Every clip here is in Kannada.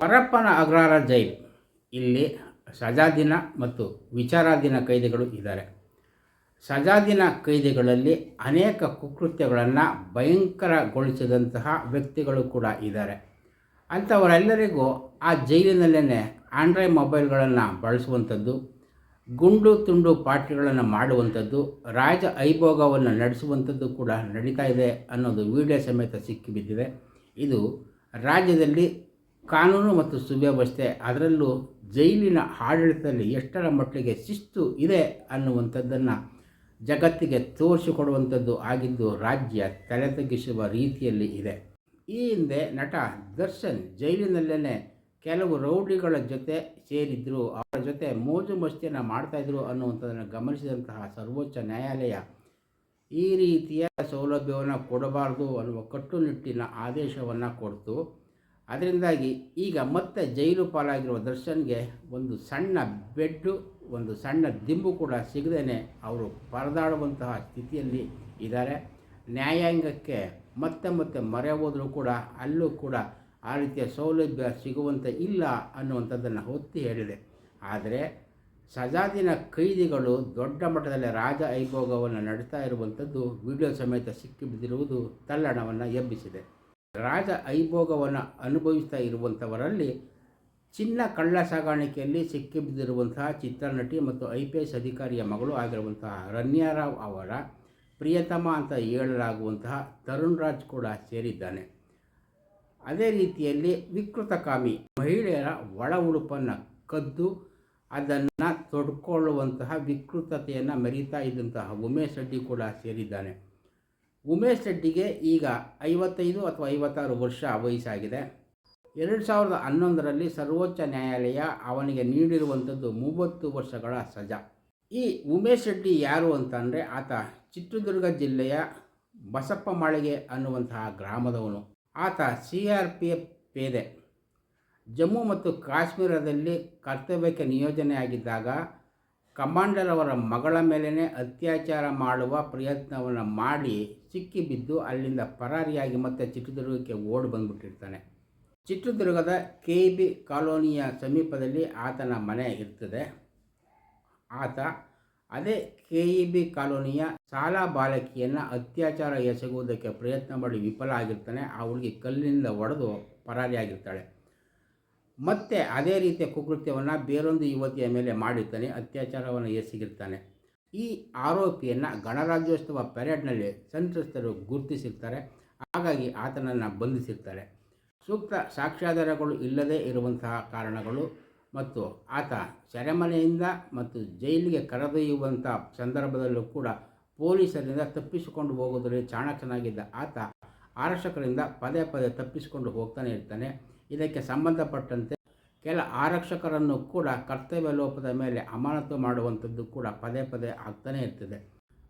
ಪರಪ್ಪನ ಅಗ್ರಹಾರ ಜೈಲ್. ಇಲ್ಲಿ ಸಜಾದಿನ ಮತ್ತು ವಿಚಾರಾಧೀನ ಕೈದಿಗಳು ಇದ್ದಾರೆ. ಸಜಾದಿನ ಕೈದಿಗಳಲ್ಲಿ ಅನೇಕ ಕುಕೃತ್ಯಗಳನ್ನು ಭಯಂಕರಗೊಳಿಸಿದಂತಹ ವ್ಯಕ್ತಿಗಳು ಕೂಡ ಇದ್ದಾರೆ. ಅಂಥವರೆಲ್ಲರಿಗೂ ಆ ಜೈಲಿನಲ್ಲೇ ಆಂಡ್ರಾಯ್ಡ್ ಮೊಬೈಲ್ಗಳನ್ನು ಬಳಸುವಂಥದ್ದು, ಗುಂಡು ತುಂಡು ಪಾರ್ಟಿಗಳನ್ನು ಮಾಡುವಂಥದ್ದು, ರಾಜ ಐಭೋಗವನ್ನು ನಡೆಸುವಂಥದ್ದು ಕೂಡ ನಡೀತಾ ಇದೆ ಅನ್ನೋದು ವಿಡಿಯೋ ಸಮೇತ ಸಿಕ್ಕಿಬಿದ್ದಿದೆ. ಇದು ರಾಜ್ಯದಲ್ಲಿ ಕಾನೂನು ಮತ್ತು ಸುವ್ಯವಸ್ಥೆ, ಅದರಲ್ಲೂ ಜೈಲಿನ ಆಡಳಿತದಲ್ಲಿ ಎಷ್ಟರ ಮಟ್ಟಿಗೆ ಶಿಸ್ತು ಇದೆ ಅನ್ನುವಂಥದ್ದನ್ನು ಜಗತ್ತಿಗೆ ತೋರಿಸಿಕೊಡುವಂಥದ್ದು ಆಗಿದ್ದು ರಾಜ್ಯ ತಲೆ ತಗ್ಗಿಸುವ ರೀತಿಯಲ್ಲಿ ಇದೆ. ಈ ಹಿಂದೆ ನಟ ದರ್ಶನ್ ಜೈಲಿನಲ್ಲೇ ಕೆಲವು ರೌಡಿಗಳ ಜೊತೆ ಸೇರಿದ್ದರು ಅವರ ಜೊತೆ ಮೋಜು ಮಸ್ತಿಯನ್ನು ಮಾಡ್ತಾಯಿದ್ರು ಅನ್ನುವಂಥದ್ದನ್ನು ಗಮನಿಸಿದಂತಹ ಸರ್ವೋಚ್ಚ ನ್ಯಾಯಾಲಯ ಈ ರೀತಿಯ ಸೌಲಭ್ಯವನ್ನು ಕೊಡಬಾರ್ದು ಅನ್ನುವ ಕಟ್ಟುನಿಟ್ಟಿನ ಆದೇಶವನ್ನು ಕೊಡ್ತು. ಅದರಿಂದಾಗಿ ಈಗ ಮತ್ತೆ ಜೈಲು ಪಾಲಾಗಿರುವ ದರ್ಶನ್ಗೆ ಒಂದು ಸಣ್ಣ ಬೆಡ್ಡು, ಒಂದು ಸಣ್ಣ ದಿಂಬು ಕೂಡ ಸಿಗದೇ ಅವರು ಪರದಾಡುವಂತಹ ಸ್ಥಿತಿಯಲ್ಲಿ ಇದ್ದಾರೆ. ನ್ಯಾಯಾಂಗಕ್ಕೆ ಮತ್ತೆ ಮತ್ತೆ ಮರೆ ಹೋದರೂ ಕೂಡ ಅಲ್ಲೂ ಕೂಡ ಆ ರೀತಿಯ ಸೌಲಭ್ಯ ಸಿಗುವಂತೆ ಇಲ್ಲ ಅನ್ನುವಂಥದ್ದನ್ನು ಒತ್ತಿ ಹೇಳಿದೆ. ಆದರೆ ಸಜಾದಿನ ಕೈದಿಗಳು ದೊಡ್ಡ ಮಟ್ಟದಲ್ಲಿ ರಾಜ ಐಭೋಗವನ್ನು ನಡೆಸ್ತಾ ಇರುವಂಥದ್ದು ವಿಡಿಯೋ ಸಮೇತ ಸಿಕ್ಕಿಬಿದ್ದಿರುವುದು ತಲ್ಲಣವನ್ನು ಎಬ್ಬಿಸಿದೆ. ರಾಜ ಐಭೋಗವನ್ನು ಅನುಭವಿಸ್ತಾ ಇರುವಂಥವರಲ್ಲಿ ಚಿನ್ನ ಕಳ್ಳ ಸಾಗಾಣಿಕೆಯಲ್ಲಿ ಸಿಕ್ಕಿಬಿದ್ದಿರುವಂತಹ ಚಿತ್ರನಟಿ ಮತ್ತು ಐ ಪಿ ಎಸ್ ಅಧಿಕಾರಿಯ ಮಗಳು ಆಗಿರುವಂತಹ ರನ್ಯಾರಾವ್ ಅವರ ಪ್ರಿಯತಮ ಅಂತ ಹೇಳಲಾಗುವಂತಹ ತರುಣ್ ರಾಜ್ ಕೂಡ ಸೇರಿದ್ದಾನೆ. ಅದೇ ರೀತಿಯಲ್ಲಿ ವಿಕೃತಕಾಮಿ ಮಹಿಳೆಯರ ಒಳ ಉಡುಪನ್ನು ಕದ್ದು ಅದನ್ನು ತೊಡ್ಕೊಳ್ಳುವಂತಹ ವಿಕೃತತೆಯನ್ನು ಮೆರೀತಾ ಇದ್ದಂತಹ ಉಮೇಶ್ ರೆಡ್ಡಿ ಕೂಡ ಸೇರಿದ್ದಾನೆ. ಉಮೇಶ್ ರೆಡ್ಡಿಗೆ ಈಗ ಐವತ್ತೈದು ಅಥವಾ ಐವತ್ತಾರು ವರ್ಷ ವಯಸ್ಸಾಗಿದೆ. ಎರಡು ಸಾವಿರದ ಹನ್ನೊಂದರಲ್ಲಿ ಸರ್ವೋಚ್ಚ ನ್ಯಾಯಾಲಯ ಅವನಿಗೆ ನೀಡಿರುವಂಥದ್ದು ಮೂವತ್ತು ವರ್ಷಗಳ ಸಜಾ. ಈ ಉಮೇಶ್ ರೆಡ್ಡಿ ಯಾರು ಅಂತಂದರೆ ಆತ ಚಿತ್ರದುರ್ಗ ಜಿಲ್ಲೆಯ ಬಸಪ್ಪ ಮಾಳಿಗೆ ಅನ್ನುವಂತಹ ಗ್ರಾಮದವನು. ಆತ ಸಿ ಆರ್ ಪಿ ಎಫ್ ಪೇದೆ. ಜಮ್ಮು ಮತ್ತು ಕಾಶ್ಮೀರದಲ್ಲಿ ಕರ್ತವ್ಯಕ್ಕೆ ನಿಯೋಜನೆಯಾಗಿದ್ದಾಗ ಕಮಾಂಡರ್ ಅವರ ಮಗಳ ಮೇಲೇ ಅತ್ಯಾಚಾರ ಮಾಡುವ ಪ್ರಯತ್ನವನ್ನು ಮಾಡಿ ಸಿಕ್ಕಿಬಿದ್ದು ಅಲ್ಲಿಂದ ಪರಾರಿಯಾಗಿ ಮತ್ತೆ ಚಿತ್ರದುರ್ಗಕ್ಕೆ ಓಡಿ ಬಂದುಬಿಟ್ಟಿರ್ತಾನೆ. ಚಿತ್ರದುರ್ಗದ ಕೆ ಬಿ ಕಾಲೋನಿಯ ಸಮೀಪದಲ್ಲಿ ಆತನ ಮನೆ ಇರ್ತದೆ. ಆತ ಅದೇ ಕೆ ಇ ಬಿ ಕಾಲೋನಿಯ ಶಾಲಾ ಬಾಲಕಿಯನ್ನು ಅತ್ಯಾಚಾರ ಎಸಗುವುದಕ್ಕೆ ಪ್ರಯತ್ನ ಮಾಡಿ ವಿಫಲ ಆಗಿರ್ತಾನೆ. ಆ ಹುಡುಗಿ ಕಲ್ಲಿನಿಂದ ಒಡೆದು ಪರಾರಿಯಾಗಿರ್ತಾಳೆ. ಮತ್ತೆ ಅದೇ ರೀತಿಯ ಕುಕೃತ್ಯವನ್ನು ಬೇರೊಂದು ಯುವತಿಯ ಮೇಲೆ ಮಾಡಿರ್ತಾನೆ. ಅತ್ಯಾಚಾರವನ್ನು ಎಸಗಿರ್ತಾನೆ. ಈ ಆರೋಪಿಯನ್ನು ಗಣರಾಜ್ಯೋತ್ಸವ ಪೆರೇಡ್ನಲ್ಲಿ ಸಂತ್ರಸ್ತರು ಗುರುತಿಸಿರ್ತಾರೆ. ಹಾಗಾಗಿ ಆತನನ್ನು ಬಂಧಿಸಿರ್ತಾರೆ. ಸೂಕ್ತ ಸಾಕ್ಷ್ಯಾಧಾರಗಳು ಇಲ್ಲದೇ ಇರುವಂತಹ ಕಾರಣಗಳು ಮತ್ತು ಆತ ಸೆರೆಮನೆಯಿಂದ ಮತ್ತು ಜೈಲಿಗೆ ಕರೆದೊಯ್ಯುವಂಥ ಸಂದರ್ಭದಲ್ಲೂ ಕೂಡ ಪೊಲೀಸರಿಂದ ತಪ್ಪಿಸಿಕೊಂಡು ಹೋಗೋದ್ರಲ್ಲಿ ಚಾಣಾಕ್ಷನಾಗಿದ್ದ ಆತ ಆರಕ್ಷಕರಿಂದ ಪದೇ ಪದೇ ತಪ್ಪಿಸಿಕೊಂಡು ಹೋಗ್ತಾನೆ ಇರ್ತಾನೆ. ಇದಕ್ಕೆ ಸಂಬಂಧಪಟ್ಟಂತೆ ಕೆಲ ಆರಕ್ಷಕರನ್ನು ಕೂಡ ಕರ್ತವ್ಯ ಲೋಪದ ಮೇಲೆ ಅಮಾನತು ಮಾಡುವಂಥದ್ದು ಕೂಡ ಪದೇ ಪದೇ ಆಗ್ತಾನೇ ಇರ್ತದೆ.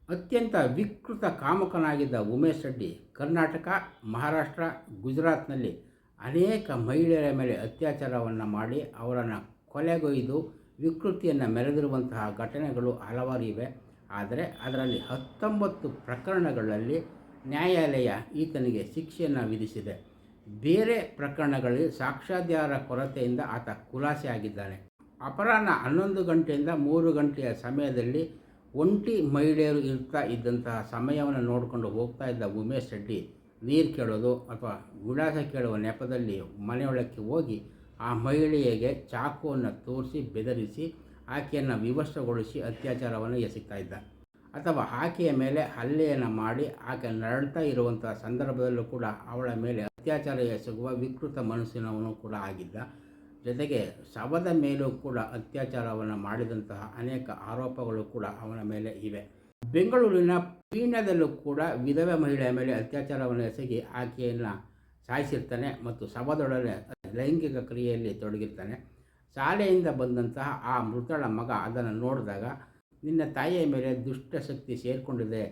ಅತ್ಯಂತ ವಿಕೃತ ಕಾಮಕನಾಗಿದ್ದ ಉಮೇಶ್ ರೆಡ್ಡಿ ಕರ್ನಾಟಕ, ಮಹಾರಾಷ್ಟ್ರ, ಗುಜರಾತ್ನಲ್ಲಿ ಅನೇಕ ಮಹಿಳೆಯರ ಮೇಲೆ ಅತ್ಯಾಚಾರವನ್ನು ಮಾಡಿ ಅವರನ್ನು ಕೊಲೆಗೊಯ್ದು ವಿಕೃತಿಯನ್ನು ಮೆರೆದಿರುವಂತಹ ಘಟನೆಗಳು ಹಲವಾರು ಇವೆ. ಆದರೆ ಅದರಲ್ಲಿ ಹತ್ತೊಂಬತ್ತು ಪ್ರಕರಣಗಳಲ್ಲಿ ನ್ಯಾಯಾಲಯ ಈತನಿಗೆ ಶಿಕ್ಷೆಯನ್ನು ವಿಧಿಸಿದೆ. ಬೇರೆ ಪ್ರಕರಣಗಳಲ್ಲಿ ಸಾಕ್ಷ್ಯಾಧಾರ ಕೊರತೆಯಿಂದ ಆತ ಖುಲಾಸೆ ಆಗಿದ್ದಾನೆ. ಅಪರಾಹ್ನ ಹನ್ನೊಂದು ಗಂಟೆಯಿಂದ ಮೂರು ಗಂಟೆಯ ಸಮಯದಲ್ಲಿ ಒಂಟಿ ಮಹಿಳೆಯರು ಇರ್ತಾ ಇದ್ದಂತಹ ಸಮಯವನ್ನು ನೋಡಿಕೊಂಡು ಹೋಗ್ತಾ ಇದ್ದ ಉಮೇಶ್ ರೆಡ್ಡಿ, ನೀರು ಕೇಳೋದು ಅಥವಾ ವಿಳಾಸ ಕೇಳುವ ನೆಪದಲ್ಲಿ ಮನೆಯೊಳಕ್ಕೆ ಹೋಗಿ ಆ ಮಹಿಳೆಯಗೆ ಚಾಕುವನ್ನು ತೋರಿಸಿ ಬೆದರಿಸಿ ಆಕೆಯನ್ನು ವಿವಶಗೊಳಿಸಿ ಅತ್ಯಾಚಾರವನ್ನು ಎಸಗ್ತಾ ಇದ್ದ. ಅಥವಾ ಆಕೆಯ ಮೇಲೆ ಹಲ್ಲೆಯನ್ನು ಮಾಡಿ ಆಕೆ ನರಳ್ತಾ ಇರುವಂಥ ಸಂದರ್ಭದಲ್ಲೂ ಕೂಡ ಅವಳ ಮೇಲೆ ಅತ್ಯಾಚಾರ ಎಸಗುವ ವಿಕೃತ ಮನಸ್ಸಿನವನು ಕೂಡ ಆಗಿದ್ದ. ಜೊತೆಗೆ ಶವದ ಮೇಲೂ ಕೂಡ ಅತ್ಯಾಚಾರವನ್ನು ಮಾಡಿದಂತಹ ಅನೇಕ ಆರೋಪಗಳು ಕೂಡ ಅವನ ಮೇಲೆ ಇವೆ. ಬೆಂಗಳೂರಿನ ಪೀಣ್ಯದಲ್ಲೂ ಕೂಡ ವಿಧವೆ ಮಹಿಳೆಯ ಮೇಲೆ ಅತ್ಯಾಚಾರವನ್ನು ಎಸಗಿ ಆಕೆಯನ್ನು ಸಾಯಿಸಿರ್ತಾನೆ ಮತ್ತು ಶವದೊಡನೆ ಲೈಂಗಿಕ ಕ್ರಿಯೆಯಲ್ಲಿ ತೊಡಗಿರ್ತಾನೆ. ಶಾಲೆಯಿಂದ ಬಂದಂತಹ ಆ ಮೃತಳ ಮಗ ಅದನ್ನು ನೋಡಿದಾಗ, ನಿನ್ನ ತಾಯಿಯ ಮೇಲೆ ದುಷ್ಟಶಕ್ತಿ ಸೇರಿಕೊಂಡಿದೆ,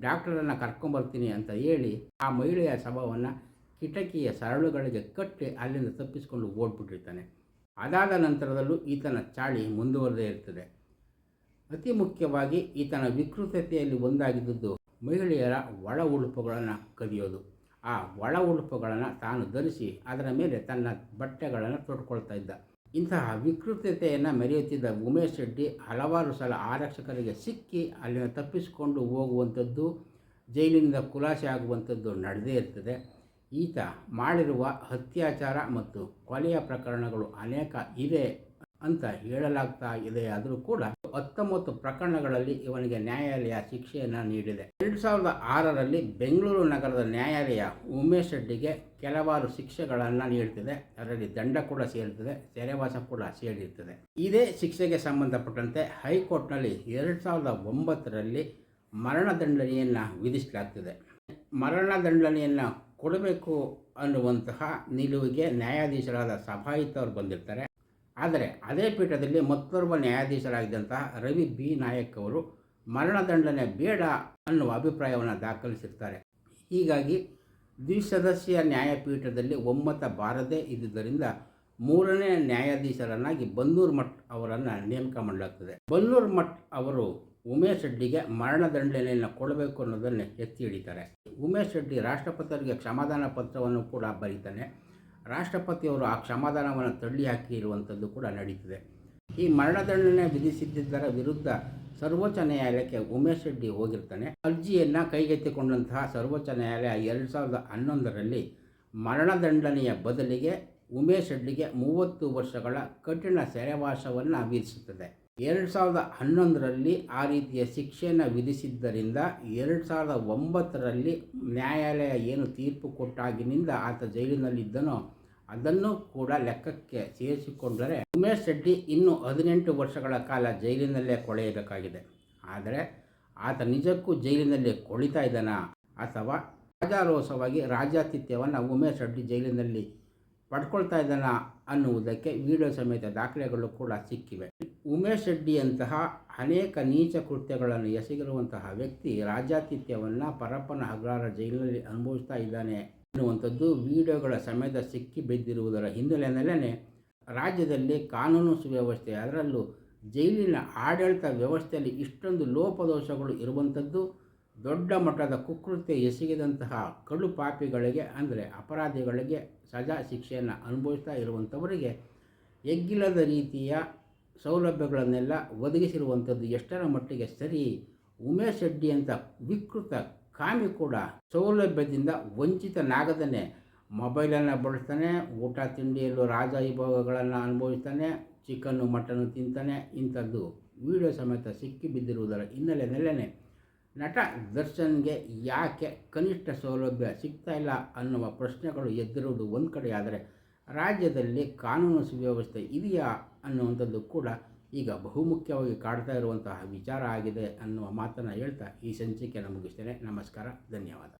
ಡಾಕ್ಟರನ್ನು ಕರ್ಕೊಂಬರ್ತೀನಿ ಅಂತ ಹೇಳಿ ಆ ಮಹಿಳೆಯ ಶವವನ್ನು ಕಿಟಕಿಯ ಸರಳುಗಳಿಗೆ ಕಟ್ಟಿ ಅಲ್ಲಿಂದ ತಪ್ಪಿಸಿಕೊಂಡು ಓಡ್ಬಿಟ್ಟಿರ್ತಾನೆ. ಅದಾದ ನಂತರದಲ್ಲೂ ಈತನ ಚಾಳಿ ಮುಂದುವರೆದೇ ಇರ್ತದೆ. ಅತಿ ಮುಖ್ಯವಾಗಿ ಈತನ ವಿಕೃತತೆಯಲ್ಲಿ ಒಂದಾಗಿದ್ದದ್ದು ಮಹಿಳೆಯರ ಒಳ ಉಡುಪುಗಳನ್ನು ಕದಿಯೋದು. ಆ ಒಳ ಉಡುಪುಗಳನ್ನು ತಾನು ಧರಿಸಿ ಅದರ ಮೇಲೆ ತನ್ನ ಬಟ್ಟೆಗಳನ್ನು ತೊಟ್ಕೊಳ್ತಾ ಇದ್ದ. ಇಂತಹ ವಿಕೃತತೆಯನ್ನು ಮೆರೆಯುತ್ತಿದ್ದ ಉಮೇಶ್ ರೆಡ್ಡಿ ಹಲವಾರು ಸಲ ಆರಕ್ಷಕರಿಗೆ ಸಿಕ್ಕಿ ಅಲ್ಲಿನ ತಪ್ಪಿಸಿಕೊಂಡು ಹೋಗುವಂಥದ್ದು, ಜೈಲಿನಿಂದ ಖುಲಾಸೆ ಆಗುವಂಥದ್ದು ನಡೆದೇ ಇರ್ತದೆ. ಈತ ಮಾಡಿರುವ ಅತ್ಯಾಚಾರ ಮತ್ತು ಕೊಲೆಯ ಪ್ರಕರಣಗಳು ಅನೇಕ ಇವೆ ಅಂತ ಹೇಳಲಾಗ್ತಾ ಇದೆ. ಆದರೂ ಕೂಡ ಹತ್ತೊಂಬತ್ತು ಪ್ರಕರಣಗಳಲ್ಲಿ ಇವನಿಗೆ ನ್ಯಾಯಾಲಯ ಶಿಕ್ಷೆಯನ್ನು ನೀಡಿದೆ. ಎರಡು ಸಾವಿರದ ಆರರಲ್ಲಿ ಬೆಂಗಳೂರು ನಗರದ ನ್ಯಾಯಾಲಯ ಉಮೇಶ್ ರೆಡ್ಡಿಗೆ ಕೆಲವಾರು ಶಿಕ್ಷೆಗಳನ್ನು ನೀಡುತ್ತದೆ ಅದರಲ್ಲಿ ದಂಡ ಕೂಡ ಸೇರುತ್ತದೆ ಸೆರೆವಾಸ ಕೂಡ ಸೇರಿರ್ತದೆ. ಇದೇ ಶಿಕ್ಷೆಗೆ ಸಂಬಂಧಪಟ್ಟಂತೆ ಹೈಕೋರ್ಟ್ನಲ್ಲಿ ಎರಡು ಸಾವಿರದ ಒಂಬತ್ತರಲ್ಲಿ ಮರಣದಂಡನೆಯನ್ನು ವಿಧಿಸಲಾಗ್ತದೆ. ಮರಣದಂಡನೆಯನ್ನು ಕೊಡಬೇಕು ಅನ್ನುವಂತಹ ನಿಲುವಿಗೆ ನ್ಯಾಯಾಧೀಶರಾದ ಸಭಾಯಿತವರು ಬಂದಿರ್ತಾರೆ. ಆದರೆ ಅದೇ ಪೀಠದಲ್ಲಿ ಮತ್ತೊರ್ವ ನ್ಯಾಯಾಧೀಶರಾಗಿದ್ದಂತಹ ರವಿ ಬಿ. ನಾಯಕ್ ಅವರು ಮರಣದಂಡನೆ ಬೇಡ ಅನ್ನುವ ಅಭಿಪ್ರಾಯವನ್ನು ದಾಖಲಿಸಿರ್ತಾರೆ. ಹೀಗಾಗಿ ದ್ವಿಸದಸ್ಯ ನ್ಯಾಯಪೀಠದಲ್ಲಿ ಒಮ್ಮತ ಬಾರದೇ ಇದ್ದುದರಿಂದ ಮೂರನೇ ನ್ಯಾಯಾಧೀಶರನ್ನಾಗಿ ಬನ್ನೂರ್ ಮಠ್ ಅವರನ್ನು ನೇಮಕ ಮಾಡಲಾಗ್ತದೆ. ಬನ್ನೂರ್ ಮಠ್ ಅವರು ಉಮೇಶ್ ರೆಡ್ಡಿಗೆ ಮರಣದಂಡನೆಯನ್ನು ಕೊಡಬೇಕು ಅನ್ನೋದನ್ನು ಎತ್ತಿ ಹಿಡಿತಾರೆ. ಉಮೇಶ್ ರೆಡ್ಡಿ ರಾಷ್ಟ್ರಪತಿಯವರಿಗೆ ಕ್ಷಮಾದಾನ ಪತ್ರವನ್ನು ಕೂಡ ಬರೀತಾನೆ. ರಾಷ್ಟ್ರಪತಿಯವರು ಆ ಕ್ಷಮಾದಾನವನ್ನು ತಳ್ಳಿ ಹಾಕಿ ಇರುವಂಥದ್ದು ಕೂಡ ನಡೀತದೆ. ಈ ಮರಣದಂಡನೆ ವಿಧಿಸಿದ್ದರ ವಿರುದ್ಧ ಸರ್ವೋಚ್ಚ ನ್ಯಾಯಾಲಯಕ್ಕೆ ಉಮೇಶ್ ರೆಡ್ಡಿ ಹೋಗಿರ್ತಾನೆ. ಅರ್ಜಿಯನ್ನು ಕೈಗೆತ್ತಿಕೊಂಡಂತಹ ಸರ್ವೋಚ್ಚ ನ್ಯಾಯಾಲಯ ಎರಡು ಸಾವಿರದ ಹನ್ನೊಂದರಲ್ಲಿ ಮರಣದಂಡನೆಯ ಬದಲಿಗೆ ಉಮೇಶ್ ರೆಡ್ಡಿಗೆ ಮೂವತ್ತು ವರ್ಷಗಳ ಕಠಿಣ ಸೆರೆವಾಸವನ್ನು ವಿಧಿಸುತ್ತದೆ. ಎರಡು ಸಾವಿರದ ಹನ್ನೊಂದರಲ್ಲಿ ಆ ರೀತಿಯ ಶಿಕ್ಷೆಯನ್ನು ವಿಧಿಸಿದ್ದರಿಂದ ಎರಡು ಸಾವಿರದ ಒಂಬತ್ತರಲ್ಲಿ ನ್ಯಾಯಾಲಯ ಏನು ತೀರ್ಪು ಕೊಟ್ಟಾಗಿನಿಂದ ಆತ ಜೈಲಿನಲ್ಲಿದ್ದನೋ ಅದನ್ನು ಕೂಡ ಲೆಕ್ಕಕ್ಕೆ ಸೇರಿಸಿಕೊಂಡರೆ ಉಮೇಶ್ ರೆಡ್ಡಿ ಇನ್ನೂ ಹದಿನೆಂಟು ವರ್ಷಗಳ ಕಾಲ ಜೈಲಿನಲ್ಲೇ ಕೊಳೆಯಬೇಕಾಗಿದೆ. ಆದರೆ ಆತ ನಿಜಕ್ಕೂ ಜೈಲಿನಲ್ಲೇ ಕೊಳಿತಾ ಇದ್ದಾನ ಅಥವಾ ರಾಜಾರೋಸವಾಗಿ ರಾಜಾತಿಥ್ಯವನ್ನು ಉಮೇಶ್ ರೆಡ್ಡಿ ಜೈಲಿನಲ್ಲಿ ಪಡ್ಕೊಳ್ತಾ ಇದ್ದಾನ ಅನ್ನುವುದಕ್ಕೆ ವಿಡಿಯೋ ಸಮೇತ ದಾಖಲೆಗಳು ಕೂಡ ಸಿಕ್ಕಿವೆ. ಉಮೇಶ್ ರೆಡ್ಡಿಯಂತಹ ಅನೇಕ ನೀಚ ಕೃತ್ಯಗಳನ್ನು ಎಸಗಿರುವಂತಹ ವ್ಯಕ್ತಿ ರಾಜಾತಿಥ್ಯವನ್ನು ಪರಪ್ಪನ ಹಗ್ರಾರ ಜೈಲಿನಲ್ಲಿ ಅನುಭವಿಸ್ತಾ ಇದ್ದಾನೆ ಅನ್ನುವಂಥದ್ದು ವಿಡಿಯೋಗಳ ಸಮೇತ ಸಿಕ್ಕಿ ಬಿದ್ದಿರುವುದರ ಹಿನ್ನೆಲೆಯಲ್ಲೇ ರಾಜ್ಯದಲ್ಲಿ ಕಾನೂನು ಸುವ್ಯವಸ್ಥೆ, ಅದರಲ್ಲೂ ಜೈಲಿನ ಆಡಳಿತ ವ್ಯವಸ್ಥೆಯಲ್ಲಿ ಇಷ್ಟೊಂದು ಲೋಪದೋಷಗಳು ಇರುವಂಥದ್ದು ದೊಡ್ಡ ಮಟ್ಟದ ಕುಕೃತ್ಯ ಎಸಗಿದಂತಹ ಕಡು ಪಾಪಿಗಳಿಗೆ, ಅಂದರೆ ಅಪರಾಧಿಗಳಿಗೆ ಸಜಾ ಶಿಕ್ಷೆಯನ್ನು ಅನುಭವಿಸ್ತಾ ಇರುವಂಥವರಿಗೆ ಎಗ್ಗಿಲ್ಲದ ರೀತಿಯ ಸೌಲಭ್ಯಗಳನ್ನೆಲ್ಲ ಒದಗಿಸಿರುವಂಥದ್ದು ಎಷ್ಟರ ಮಟ್ಟಿಗೆ ಸರಿ. ಉಮೇಶ್ ರೆಡ್ಡಿ ಅಂತ ವಿಕೃತ ಕಾಮಿ ಕೂಡ ಸೌಲಭ್ಯದಿಂದ ವಂಚಿತನಾಗದನೆ ಮೊಬೈಲನ್ನು ಬಳಸ್ತಾನೆ, ಊಟ ತಿಂಡಿಯಲ್ಲೂ ರಾಜವೈಭೋಗಗಳನ್ನು ಅನುಭವಿಸ್ತಾನೆ, ಚಿಕನ್ನು, ಮಟನ್ನು ತಿಂತಾನೆ, ಇಂಥದ್ದು. ವಿಡಿಯೋ ಸಮೇತ ಸಿಕ್ಕಿ ಬಿದ್ದಿರುವುದರ ಹಿನ್ನೆಲೆಯಲ್ಲೇ ನಟ ದರ್ಶನ್ಗೆ ಯಾಕೆ ಕನಿಷ್ಠ ಸೌಲಭ್ಯ ಸಿಗ್ತಾ ಇಲ್ಲ ಅನ್ನುವ ಪ್ರಶ್ನೆಗಳು ಎದ್ದಿರುವುದು ಒಂದು ಕಡೆಯಾದರೆ ರಾಜ್ಯದಲ್ಲಿ ಕಾನೂನು ಸುವ್ಯವಸ್ಥೆ ಇದೆಯಾ ಅನ್ನುವಂಥದ್ದು ಕೂಡ ಈಗ ಬಹುಮುಖ್ಯವಾಗಿ ಕಾಡ್ತಾ ಇರುವಂತಹ ವಿಚಾರ ಆಗಿದೆ ಅನ್ನುವ ಮಾತನ್ನು ಹೇಳ್ತಾ ಈ ಸಂಚಿಕೆಯನ್ನು ಮುಗಿಸ್ತೇನೆ. ನಮಸ್ಕಾರ, ಧನ್ಯವಾದ.